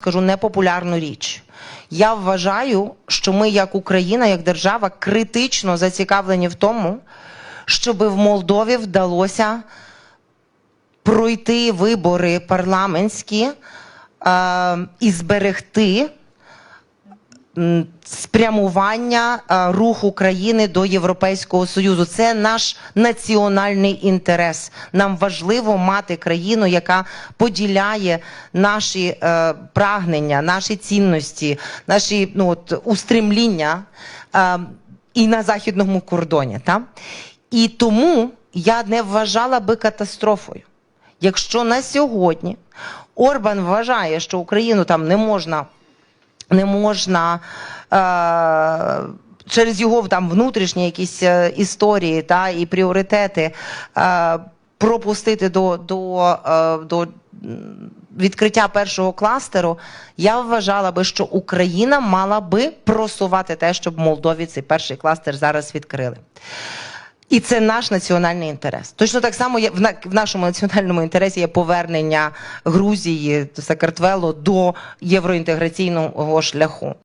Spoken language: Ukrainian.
скажу непопулярну річ. Я вважаю, що ми, як Україна, як держава, критично зацікавлені в тому, щоб в Молдові вдалося пройти вибори парламентські е, і зберегти спрямування е, руху країни до Європейського Союзу. Це наш національний інтерес. Нам важливо мати країну, яка поділяє наші е, прагнення, наші цінності, наші ну, от, устремління е, і на західному кордоні. Та? І тому я не вважала би катастрофою. Якщо на сьогодні Орбан вважає, що Україну там не можна не можна е, через його там внутрішні якісь е, історії та і пріоритети е, пропустити до, до, е, до відкриття першого кластеру, я вважала би, що Україна мала би просувати те, щоб Молдові цей перший кластер зараз відкрили. І це наш національний інтерес. Точно так само є в, на, в нашому національному інтересі є повернення Грузії Сакартвело до євроінтеграційного шляху.